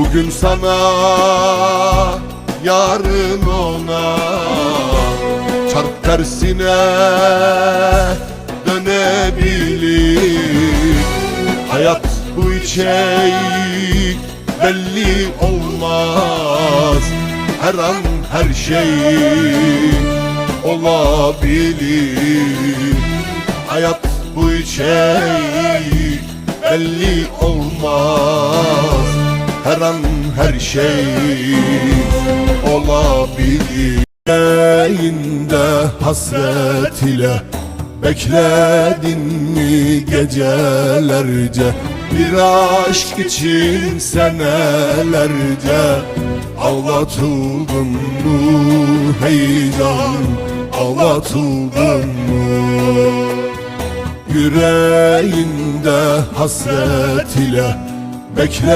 Bugün sana yarın ona. Çark tersine dönebilir. Hayat bu içe belli olmaz. Her an her şey olabilir. Hayat bu içe belli olmaz Her an her şey olabilir. Yüreğinde hasret ile Bekledin mi gecelerce? Bir aşk için senelerce Ağlatıldın mı? Hey canım Ağlatıldın mı? Yüreğinde hasret ile Bekle